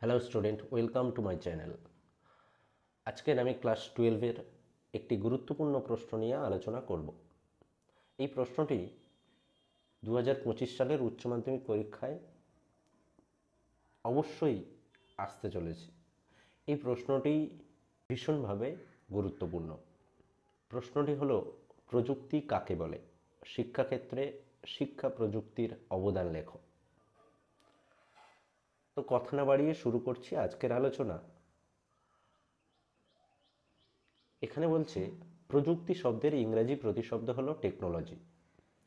Hello student welcome to my channel আজকের আমি class টুয়েলভের একটি গুরুত্বপূর্ণ প্রশ্ন নিয়ে আলোচনা করব। এই প্রশ্নটি দু হাজার পঁচিশ সালের উচ্চ মাধ্যমিক পরীক্ষায় অবশ্যই আসতে চলেছে। এই প্রশ্নটি ভীষণভাবে গুরুত্বপূর্ণ। প্রশ্নটি হলো, প্রযুক্তি কাকে বলে? শিক্ষাক্ষেত্রে শিক্ষা প্রযুক্তির অবদান লেখো। তো কথা না বাড়িয়ে শুরু করছি আজকের আলোচনা। এখানে বলছে, প্রযুক্তি শব্দের ইংরাজি প্রতিশব্দ হলো টেকনোলজি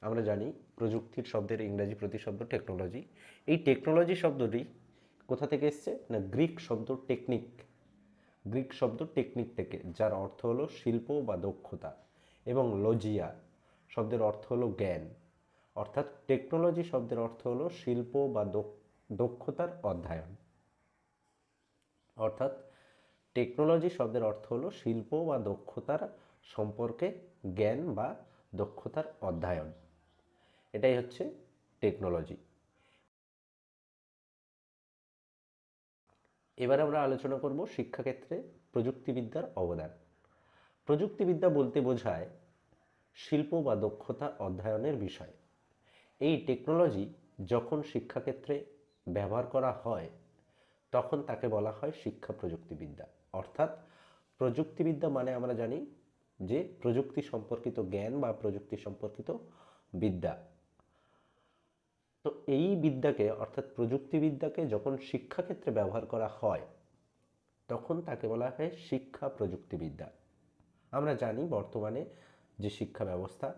আমরা জানি প্রযুক্তির শব্দের ইংরাজি প্রতিশব্দ টেকনোলজি এই টেকনোলজি শব্দটি কোথা থেকে এসছে? না, গ্রিক শব্দ টেকনিক গ্রিক শব্দ টেকনিক থেকে, যার অর্থ হলো শিল্প বা দক্ষতা এবং লজিয়া শব্দের অর্থ হলো জ্ঞান। অর্থাৎ টেকনোলজি শব্দের অর্থ হলো শিল্প বা দক্ষ দক্ষতার অধ্যয়ন। অর্থাৎ টেকনোলজি শব্দের অর্থ হলো শিল্প বা দক্ষতার সম্পর্কে জ্ঞান বা দক্ষতার অধ্যয়ন। এটাই হচ্ছে টেকনোলজি এবার আমরা আলোচনা করব শিক্ষাক্ষেত্রে প্রযুক্তিবিদ্যার অবদান। প্রযুক্তিবিদ্যা বলতে বোঝায় শিল্প বা দক্ষতা অধ্যয়নের বিষয়। এই টেকনোলজি যখন শিক্ষাক্ষেত্রে ব্যবহার করা হয়, তখন তাকে বলা হয় শিক্ষা প্রযুক্তিবিদ্যা। অর্থাৎ প্রযুক্তিবিদ্যা মানে আমরা জানি যে প্রযুক্তি সম্পর্কিত জ্ঞান বা প্রযুক্তি সম্পর্কিত বিদ্যা। তো এই বিদ্যাকে, অর্থাৎ প্রযুক্তিবিদ্যাকে যখন শিক্ষাক্ষেত্রে ব্যবহার করা হয়, তখন তাকে বলা হয় শিক্ষা প্রযুক্তিবিদ্যা। আমরা জানি বর্তমানে যে শিক্ষা ব্যবস্থা,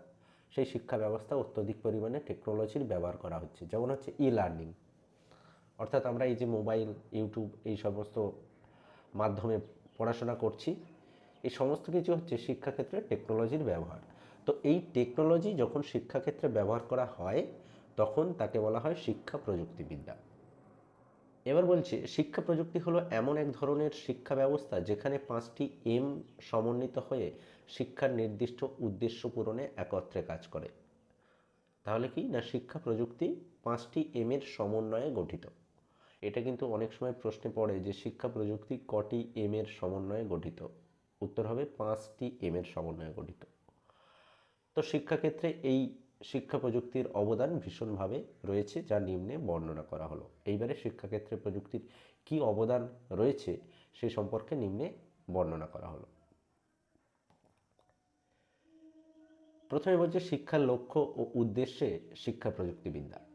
সেই শিক্ষা ব্যবস্থা অত্যধিক পরিমাণে টেকনোলজির ব্যবহার করা হচ্ছে। যেমন হচ্ছে ই লার্নিং অর্থাৎ আমরা এই যে মোবাইল, ইউটিউব এই সমস্ত মাধ্যমে পড়াশোনা করছি, এই সমস্ত কিছু হচ্ছে শিক্ষাক্ষেত্রে টেকনোলজির ব্যবহার। তো এই টেকনোলজি যখন শিক্ষাক্ষেত্রে ব্যবহার করা হয়, তখন তাকে বলা হয় শিক্ষা প্রযুক্তিবিদ্যা। এবার বলছি, শিক্ষা প্রযুক্তি হলো এমন এক ধরনের শিক্ষা ব্যবস্থা যেখানে পাঁচটি এম সমন্বিত হয়ে শিক্ষার নির্দিষ্ট উদ্দেশ্য পূরণে একত্রে কাজ করে। তাহলে কি না শিক্ষা প্রযুক্তি পাঁচটি এম এর সমন্বয়ে গঠিত? এটা কিন্তু অনেক সময় প্রশ্নে পড়ে যে শিক্ষা প্রযুক্তি কটি এম এর সমন্বয়ে গঠিত? উত্তর হবে পাঁচটি এম এর সমন্বয়ে গঠিত। তো শিক্ষাক্ষেত্রে এই শিক্ষা প্রযুক্তির অবদান ভীষণভাবে রয়েছে যা নিম্নে বর্ণনা করা হলো। এইবারে শিক্ষাক্ষেত্রে প্রযুক্তির কি অবদান রয়েছে সে সম্পর্কে নিম্নে বর্ণনা করা হলো। প্রথমে বলছে শিক্ষার লক্ষ্য ও উদ্দেশ্যে শিক্ষা প্রযুক্তিবিদ্যা।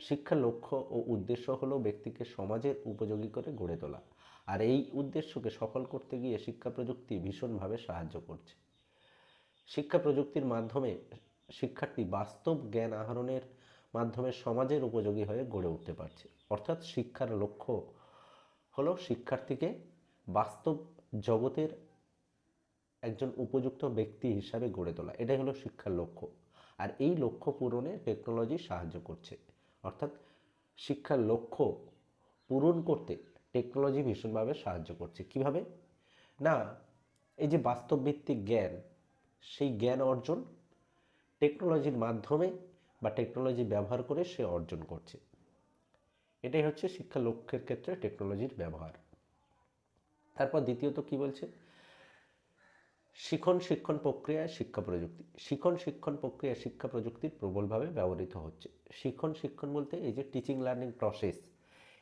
শিক্ষার লক্ষ্য ও উদ্দেশ্য হলো ব্যক্তিকে সমাজের উপযোগী করে গড়ে তোলা। আর এই উদ্দেশ্যকে সফল করতে গিয়ে শিক্ষা প্রযুক্তি ভীষণভাবে সাহায্য করছে। শিক্ষা প্রযুক্তির মাধ্যমে শিক্ষার্থী বাস্তব জ্ঞান আহরণের মাধ্যমে সমাজের উপযোগী হয়ে গড়ে উঠতে পারছে। অর্থাৎ শিক্ষার লক্ষ্য হলো শিক্ষার্থীকে বাস্তব জগতের একজন উপযুক্ত ব্যক্তি হিসাবে গড়ে তোলা। এটাই হলো শিক্ষার লক্ষ্য। আর এই লক্ষ্য পূরণে টেকনোলজি সাহায্য করছে। অর্থাৎ শিক্ষার লক্ষ্য পূরণ করতে টেকনোলজি ভীষণভাবে সাহায্য করছে। কীভাবে? না, এই যে বাস্তবভিত্তিক জ্ঞান, সেই জ্ঞান অর্জন টেকনোলজির মাধ্যমে বা টেকনোলজি ব্যবহার করে সে অর্জন করছে। এটাই হচ্ছে শিক্ষা লক্ষ্যের ক্ষেত্রে টেকনোলজির ব্যবহার। তারপর দ্বিতীয়ত কি বলছে? শিখন শিক্ষণ প্রক্রিয়ায় শিক্ষা প্রযুক্তি। শিখন শিক্ষণ প্রক্রিয়া শিক্ষা প্রযুক্তির প্রবলভাবে ব্যবহৃত হচ্ছে। শিখন শিক্ষণ বলতে এই যে টিচিং লার্নিং প্রসেস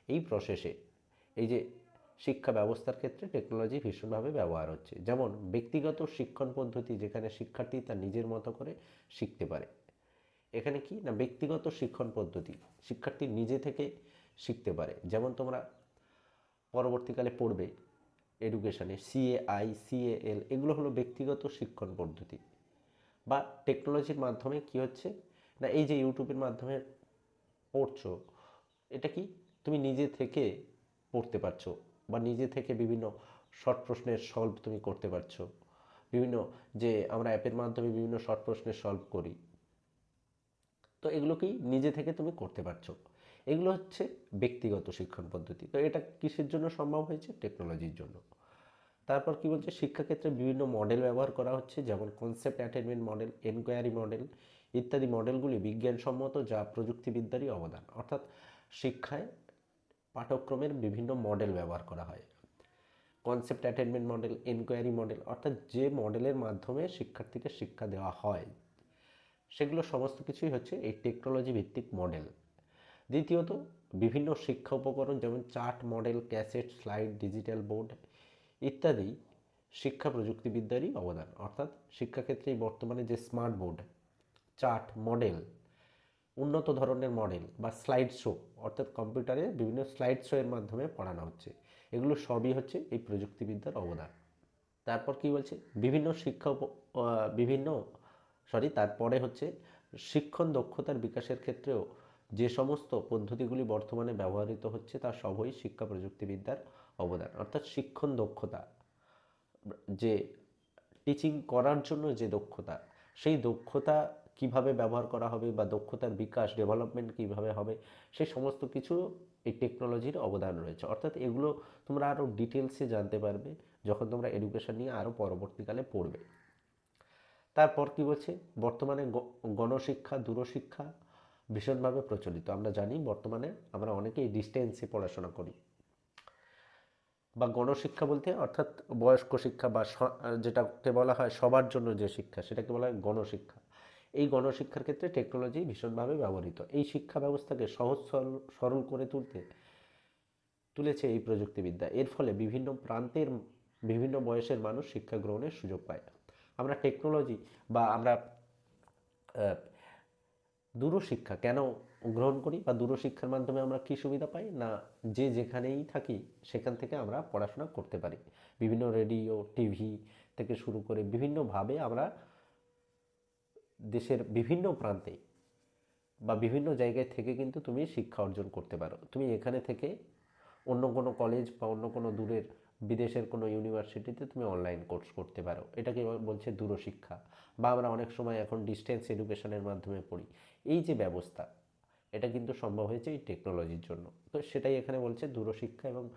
এই প্রসেসে এই যে শিক্ষা ব্যবস্থার ক্ষেত্রে টেকনোলজি ভীষণভাবে ব্যবহার হচ্ছে। যেমন ব্যক্তিগত শিক্ষণ পদ্ধতি যেখানে শিক্ষার্থী তার নিজের মতো করে শিখতে পারে। এখানে কি? না, ব্যক্তিগত শিক্ষণ পদ্ধতি, শিক্ষার্থী নিজে থেকে শিখতে পারে। যেমন তোমরা পরবর্তীকালে পড়বে এডুকেশানে সিএআই সিএএল এগুলো হলো ব্যক্তিগত শিক্ষণ পদ্ধতি। বা টেকনোলজির মাধ্যমে কি হচ্ছে? না, এই যে ইউটিউবের মাধ্যমে পড়ছো, এটা কি তুমি নিজে থেকে পড়তে পারছ? বা নিজে থেকে বিভিন্ন শর্ট প্রশ্নের সলভ তুমি করতে পারছ? বিভিন্ন যে আমরা অ্যাপের মাধ্যমে বিভিন্ন শর্ট প্রশ্নের সলভ করি। তো এগুলোকেই নিজে থেকে তুমি করতে পারছ? এগুলো হচ্ছে ব্যক্তিগত শিক্ষণ পদ্ধতি। তো এটা কিসের জন্য সম্ভব হয়েছে? টেকনোলজির জন্য। তারপর কি বলছে? শিক্ষাক্ষেত্রে বিভিন্ন মডেল ব্যবহার করা হচ্ছে, যেমন concept attainment model inquiry model ইত্যাদি মডেলগুলি বিজ্ঞানসম্মত যা প্রযুক্তিবিদ্যারই অবদান। অর্থাৎ শিক্ষায় পাঠ্যক্রমের বিভিন্ন মডেল ব্যবহার করা হয়। Concept attainment model inquiry model অর্থাৎ যে মডেলের মাধ্যমে শিক্ষার্থীকে শিক্ষা দেওয়া হয়, সেগুলো সমস্ত কিছুই হচ্ছে এই টেকনোলজি ভিত্তিক মডেল দ্বিতীয়ত, বিভিন্ন শিক্ষা উপকরণ যেমন chart, model, cassette, slide, digital board ইত্যাদি শিক্ষা প্রযুক্তিবিদ্যারই অবদান। অর্থাৎ শিক্ষাক্ষেত্রে বর্তমানে যে স্মার্ট বোর্ড, চার্ট, মডেল, উন্নত ধরনের মডেল বা স্লাইড শো, অর্থাৎ কম্পিউটারে বিভিন্ন স্লাইড শো এর মাধ্যমে পড়ানো হচ্ছে, এগুলো সবই হচ্ছে এই প্রযুক্তিবিদ্যার অবদান। তারপর কি বলছে? বিভিন্ন শিক্ষা বিভিন্ন সরি তারপরে হচ্ছে শিক্ষণ দক্ষতার বিকাশের ক্ষেত্রেও যে সমস্ত পদ্ধতিগুলি বর্তমানে ব্যবহৃত হচ্ছে, তা সবই শিক্ষা প্রযুক্তিবিদ্যার অবদান। অর্থাৎ শিক্ষণ দক্ষতা, যে টিচিং করার জন্য যে দক্ষতা, সেই দক্ষতা কীভাবে ব্যবহার করা হবে বা দক্ষতার বিকাশ ডেভেলপমেন্ট কীভাবে হবে সেই সমস্ত কিছু এই টেকনোলজির অবদান রয়েছে। অর্থাৎ এগুলো তোমরা আরও ডিটেলসে জানতে পারবে যখন তোমরা এডুকেশন নিয়ে আরও পরবর্তীকালে পড়বে। তারপর কি বলছে? বর্তমানে গণশিক্ষা, দূরশিক্ষা ভীষণভাবে প্রচলিত। আমরা জানি বর্তমানে আমরা অনেকেই ডিস্টেন্সে পড়াশোনা করি। বা গণশিক্ষা বলতে, অর্থাৎ বয়স্ক শিক্ষা বা যেটাকে বলা হয় সবার জন্য যে শিক্ষা, সেটাকে বলা হয় গণশিক্ষা। এই গণশিক্ষার ক্ষেত্রে টেকনোলজি ভীষণভাবে ব্যবহৃত। এই শিক্ষা ব্যবস্থাকে সহজ, সরল করে তুলতে, তুলেছে এই প্রযুক্তিবিদ্যা। এর ফলে বিভিন্ন প্রান্তের বিভিন্ন বয়সের মানুষ শিক্ষা গ্রহণের সুযোগ পায়। আমরা টেকনোলজি বা আমরা দূরশিক্ষা কেন গ্রহণ করি বা দূরশিক্ষার মাধ্যমে আমরা কি সুবিধা পাই? না, যে যেখানেই থাকি সেখান থেকে আমরা পড়াশোনা করতে পারি। বিভিন্ন রেডিও, টিভি থেকে শুরু করে বিভিন্নভাবে আমরা দেশের বিভিন্ন প্রান্তে বা বিভিন্ন জায়গায় থেকে কিন্তু তুমি শিক্ষা অর্জন করতে পারো। তুমি এখানে থেকে অন্য কোনো কলেজ বা অন্য কোনো দূরের বিদেশের কোনো ইউনিভার্সিটিতে তুমি অনলাইন কোর্স করতে পারো। এটাকে বলছে দূরশিক্ষা। বা আমরা অনেক সময় এখন ডিস্টেন্স এডুকেশনের মাধ্যমে পড়ি। এই যে ব্যবস্থা, এটা কিন্তু সম্ভব হয়েছে এই টেকনোলজির জন্য। তো সেটাই এখানে বলছে দূরশিক্ষা এবং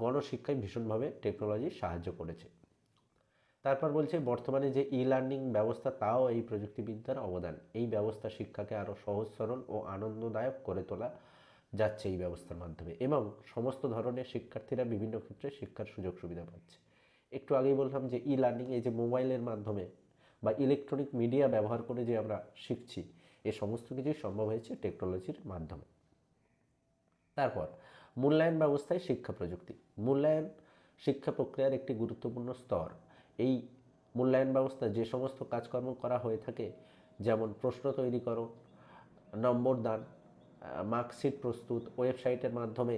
গণশিক্ষায় ভীষণভাবে টেকনোলজি সাহায্য করেছে। তারপর বলছে বর্তমানে যে ই লার্নিং ব্যবস্থা, তাও এই প্রযুক্তিবিদ্যার অবদান। এই ব্যবস্থা শিক্ষাকে আরও সহজ, সরল ও আনন্দদায়ক করে তোলা যাচ্ছে এই ব্যবস্থার মাধ্যমে এবং সমস্ত ধরনের শিক্ষার্থীরা বিভিন্ন ক্ষেত্রে শিক্ষার সুযোগ সুবিধা পাচ্ছে। একটু আগেই বললাম যে ই লার্নিং এই যে মোবাইলের মাধ্যমে বা ইলেকট্রনিক মিডিয়া ব্যবহার করে যে আমরা শিখছি, এ সমস্ত কিছুই সম্ভব হয়েছে টেকনোলজির মাধ্যমে। তারপর, মূল্যায়ন ব্যবস্থায় শিক্ষা প্রযুক্তি। মূল্যায়ন শিক্ষা প্রক্রিয়ার একটি গুরুত্বপূর্ণ স্তর। এই মূল্যায়ন ব্যবস্থা যে সমস্ত কাজকর্ম করা হয়ে থাকে, যেমন প্রশ্ন তৈরি তৈরিকরণ নম্বর দান মার্কশিট প্রস্তুত ওয়েবসাইটের মাধ্যমে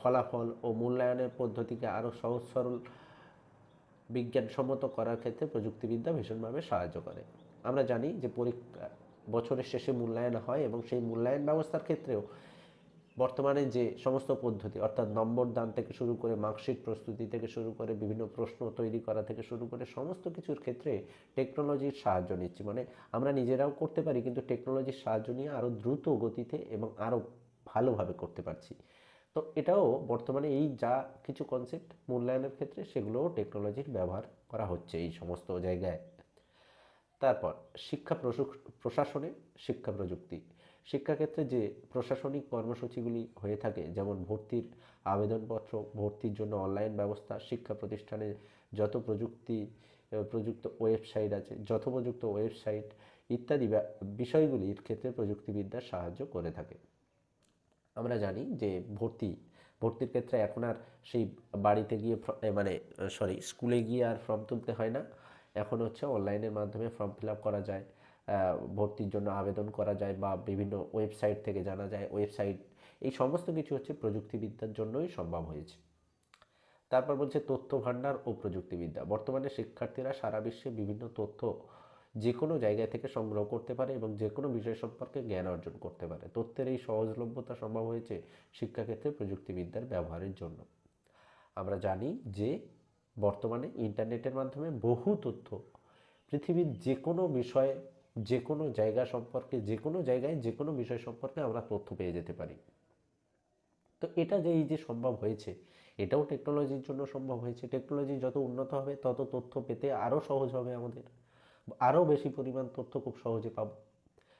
ফলাফল ও মূল্যায়নের পদ্ধতিকে আরও সহজ, সরল, বিজ্ঞানসম্মত করার ক্ষেত্রে প্রযুক্তিবিদ্যা ভীষণভাবে সাহায্য করে। আমরা জানি যে পরীক্ষা বছরের শেষে মূল্যায়ন হয় এবং সেই মূল্যায়ন ব্যবস্থার ক্ষেত্রেও বর্তমানে যে সমস্ত পদ্ধতি, অর্থাৎ নম্বর দান থেকে শুরু করে মার্কশিট প্রস্তুতি থেকে শুরু করে বিভিন্ন প্রশ্ন তৈরি করা থেকে শুরু করে সমস্ত কিছুর ক্ষেত্রে টেকনোলজির সাহায্য নিচ্ছি। মানে আমরা নিজেরাও করতে পারি, কিন্তু টেকনোলজির সাহায্য নিয়ে আরও দ্রুত গতিতে এবং আরও ভালোভাবে করতে পারছি। তো এটাও বর্তমানে এই যা কিছু কনসেপ্ট মূল্যায়নের ক্ষেত্রে সেগুলোও টেকনোলজির ব্যবহার করা হচ্ছে এই সমস্ত জায়গায়। তারপর শিক্ষা প্রশু- প্রশাসনে শিক্ষা প্রযুক্তি। শিক্ষাক্ষেত্রে যে প্রশাসনিক কর্মসূচিগুলি হয়ে থাকে, যেমন ভর্তির আবেদনপত্র, ভর্তির জন্য অনলাইন ব্যবস্থা, শিক্ষা প্রতিষ্ঠানে যত প্রযুক্তি প্রযুক্ত ওয়েবসাইট আছে যথোপযুক্ত ওয়েবসাইট ইত্যাদি বিষয়গুলির ক্ষেত্রে প্রযুক্তিবিদ্যার সাহায্য করে থাকে। আমরা জানি যে ভর্তি, ভর্তির ক্ষেত্রে এখন আর সেই বাড়িতে গিয়ে মানে সরি স্কুলে গিয়ে আর ফর্ম তুলতে হয় না। এখন হচ্ছে অনলাইনের মাধ্যমে ফর্ম ফিল করা যায়। ভর্তির জন্য আবেদন করা যায় বা বিভিন্ন ওয়েবসাইট থেকে জানা যায়। ওয়েবসাইট, এই সমস্ত কিছু হচ্ছে প্রযুক্তিবিদ্যার জন্যই সম্ভব হয়েছে। তারপর বলছে তথ্য ভাণ্ডার ও প্রযুক্তিবিদ্যা। বর্তমানে শিক্ষার্থীরা সারা বিশ্বে বিভিন্ন তথ্য যে কোনো জায়গা থেকে সংগ্রহ করতে পারে এবং যে কোনো বিষয় সম্পর্কে জ্ঞান অর্জন করতে পারে। তথ্যের এই সহজলভ্যতা সম্ভব হয়েছে শিক্ষাক্ষেত্রে প্রযুক্তিবিদ্যার ব্যবহারের জন্য। আমরা জানি যে বর্তমানে ইন্টারনেটের মাধ্যমে বহু তথ্য, পৃথিবীর যে কোনো বিষয়ে যে কোনো জায়গা সম্পর্কে যে কোনো জায়গায় যে কোনো বিষয় সম্পর্কে আমরা তথ্য পেয়ে যেতে পারি। তো এটা যে এই যে সম্ভব হয়েছে, এটাও টেকনোলজির জন্য সম্ভব হয়েছে। টেকনোলজি যত উন্নত হবে, তত তথ্য পেতে আরও সহজ হবে আমাদের। আরও বেশি পরিমাণ তথ্য খুব সহজে পাবো।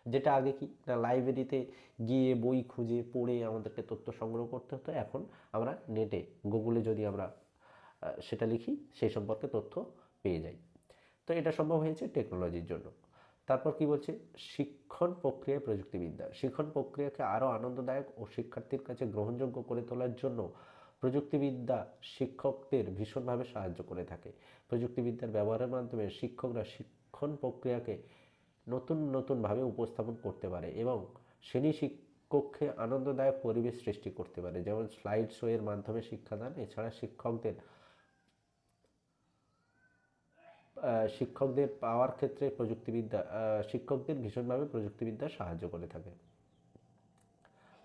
যেটা আগে কি না লাইব্রেরিতে গিয়ে বই খুঁজে পড়ে আমাদেরকে তথ্য সংগ্রহ করতে হতো, এখন আমরা নেটে গুগলে যদি আমরা সেটা লিখি সেই সম্পর্কে তথ্য পেয়ে যাই। তো এটা সম্ভব হয়েছে টেকনোলজির জন্য। তারপর কি বলছে? শিক্ষণ প্রক্রিয়ায় প্রযুক্তিবিদ্যা। শিক্ষণ প্রক্রিয়াকে আরও আনন্দদায়ক ও শিক্ষার্থীর কাছে গ্রহণযোগ্য করে তোলার জন্য প্রযুক্তিবিদ্যা শিক্ষকদের ভীষণভাবে সাহায্য করে থাকে। প্রযুক্তিবিদ্যার ব্যবহারের মাধ্যমে শিক্ষকরা শিক্ষণ প্রক্রিয়াকে নতুন নতুনভাবে উপস্থাপন করতে পারে এবং শ্রেণি শিক্ষককে আনন্দদায়ক পরিবেশ সৃষ্টি করতে পারে। যেমন স্লাইড শো এর মাধ্যমে শিক্ষাদান, এছাড়া শিক্ষকদের শিক্ষকদের পাওয়ার ক্ষেত্রে প্রযুক্তিবিদ্যা শিক্ষকদের ভীষণভাবে প্রযুক্তিবিদ্যা সাহায্য করে থাকে।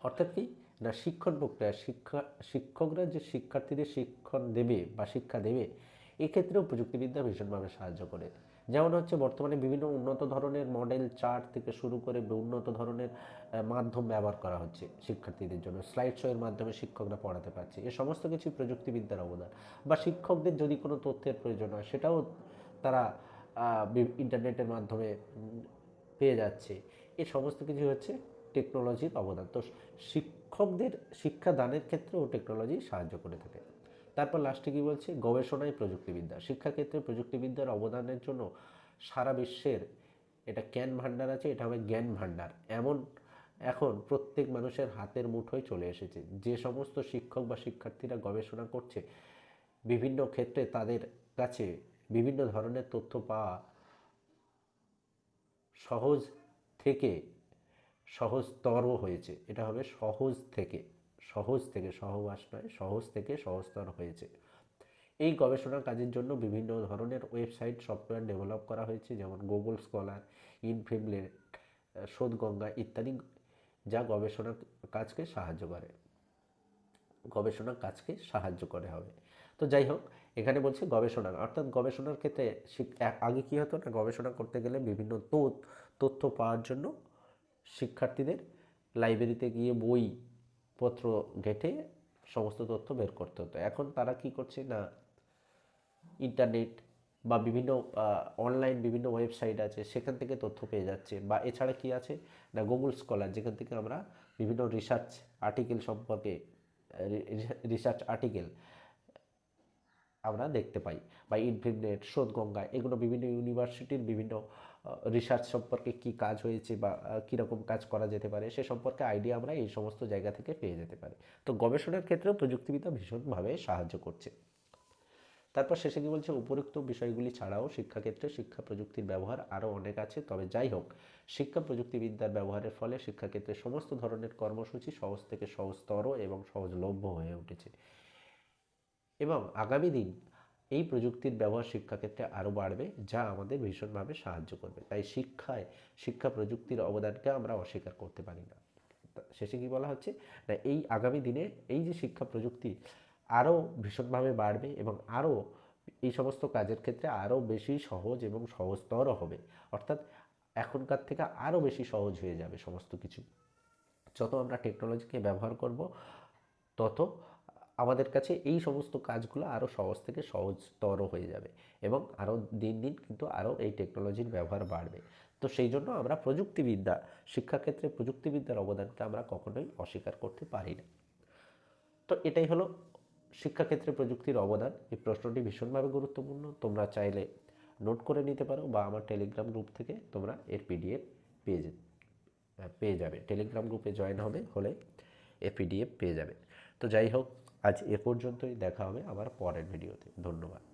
অর্থাৎ কি? না, শিক্ষণ প্রক্রিয়া শিক্ষা, শিক্ষকরা যে শিক্ষার্থীদের শিক্ষণ দেবে বা শিক্ষা দেবে, এক্ষেত্রেও প্রযুক্তিবিদ্যা ভীষণভাবে সাহায্য করে। যেমন হচ্ছে বর্তমানে বিভিন্ন উন্নত ধরনের মডেল, চার্ট থেকে শুরু করে উন্নত ধরনের মাধ্যম ব্যবহার করা হচ্ছে শিক্ষার্থীদের জন্য। স্লাইড শো এর মাধ্যমে শিক্ষকরা পড়াতে পারছে। এ সমস্ত কিছু প্রযুক্তিবিদ্যার অবদান। বা শিক্ষকদের যদি কোনো তথ্যের প্রয়োজন হয়, সেটাও তারা ইন্টারনেটের মাধ্যমে পেয়ে যাচ্ছে। এ সমস্ত কিছু হচ্ছে টেকনোলজির অবদান। তো শিক্ষকদের শিক্ষাদানের ক্ষেত্রেও টেকনোলজি সাহায্য করে থাকে। তারপর লাস্টে কী বলছে? গবেষণায় প্রযুক্তিবিদ্যা। শিক্ষাক্ষেত্রে প্রযুক্তিবিদ্যার অবদানের জন্য সারা বিশ্বের এটা জ্ঞান ভাণ্ডার আছে, এটা হবে জ্ঞান ভাণ্ডার। এমন এখন প্রত্যেক মানুষের হাতের মুঠোয় চলে এসেছে। যে সমস্ত শিক্ষক বা শিক্ষার্থীরা গবেষণা করছে, বিভিন্ন ক্ষেত্রে তাদের কাছে বিভিন্ন ধরনের তথ্য পাওয়া সহজ থেকে সহজতর হয়েছে। এটা হবে সহজ থেকে সহজ থেকে সহবাস নয়, সহজ থেকে সহজতর হয়েছে। এই গবেষণা কাজের জন্য বিভিন্ন ধরনের ওয়েবসাইট, সফটওয়্যার ডেভেলপ করা হয়েছে, যেমন গুগল স্কলার ইনফিমলেট শোধগঙ্গা ইত্যাদি, যা গবেষণা কাজকে সাহায্য করে। গবেষণা কাজকে সাহায্য করে হবে। তো যাই হোক এখানে বলছে গবেষণা। অর্থাৎ গবেষণার ক্ষেত্রে আগে কী হতো না, গবেষণা করতে গেলে বিভিন্ন তথ্য পাওয়ার জন্য শিক্ষার্থীদের লাইব্রেরিতে গিয়ে বই পত্র ঘেটে সমস্ত তথ্য বের করতে হতো। এখন তারা কি করছে না, ইন্টারনেট বা বিভিন্ন অনলাইন বিভিন্ন ওয়েবসাইট আছে, সেখান থেকে তথ্য পেয়ে যাচ্ছে বা এছাড়া কি আছে না, গুগল স্কলার, যেখান থেকে আমরা বিভিন্ন রিসার্চ আর্টিকেল সম্পর্কে রিসার্চ আর্টিকেল আমরা দেখতে পাই বা ইনফিমনেট শোধগঙ্গা এগুলো বিভিন্ন ইউনিভার্সিটির বিভিন্ন রিসার্চ সম্পর্কে কি কাজ হয়েছে বা কীরকম কাজ করা যেতে পারে সে সম্পর্কে আইডিয়া আমরা এই সমস্ত জায়গা থেকে পেয়ে যেতে পারি। তো গবেষণার ক্ষেত্রেও প্রযুক্তিবিদ্যা ভীষণভাবে সাহায্য করছে। তারপর শেষে কি বলছে? উপরোক্ত বিষয়গুলি ছাড়াও শিক্ষাক্ষেত্রে শিক্ষা প্রযুক্তির ব্যবহার আরও অনেক আছে, তবে যাই হোক, শিক্ষা প্রযুক্তিবিদ্যার ব্যবহারের ফলে শিক্ষাক্ষেত্রে সমস্ত ধরনের কর্মসূচি সহজ থেকে সহজতর এবং সহজলভ্য হয়ে উঠেছে। এবং আগামী দিন এই প্রযুক্তির ব্যবহার শিক্ষাক্ষেত্রে আরও বাড়বে, যা আমাদের ভীষণভাবে সাহায্য করবে। তাই শিক্ষায়, শিক্ষা প্রযুক্তির অবদানকে আমরা অস্বীকার করতে পারি না। শেষে কি বলা হচ্ছে? না, এই আগামী দিনে এই যে শিক্ষা প্রযুক্তি আরও ভীষণভাবে বাড়বে এবং আরও এই সমস্ত কাজের ক্ষেত্রে আরও বেশি সহজ এবং সহজতর হবে। অর্থাৎ এখনকার থেকে আরও বেশি সহজ হয়ে যাবে সমস্ত কিছু। যত আমরা টেকনোলজিকে ব্যবহার করব, তত আমাদের কাছে এই সমস্ত কাজগুলো আরও সহজ থেকে সহজতর হয়ে যাবে এবং আরও দিন দিন কিন্তু আরও এই টেকনোলজির ব্যবহার বাড়বে। তো সেই জন্য আমরা প্রযুক্তিবিদ্যা, শিক্ষাক্ষেত্রে প্রযুক্তিবিদ্যার অবদানকে আমরা কখনোই অস্বীকার করতে পারি না। তো এটাই হলো শিক্ষাক্ষেত্রে প্রযুক্তির অবদান। এই প্রশ্নটি ভীষণভাবে গুরুত্বপূর্ণ। তোমরা চাইলে নোট করে নিতে পারো বা আমার টেলিগ্রাম গ্রুপ থেকে তোমরা এর পিডিএফ পেয়ে পেয়ে যাবে। টেলিগ্রাম গ্রুপে জয়েন হবে হলে এ পিডিএফ পেয়ে যাবে। তো যাই হোক আজ এ পর্যন্তই দেখা হবে আবার পরের ভিডিওতে। ধন্যবাদ।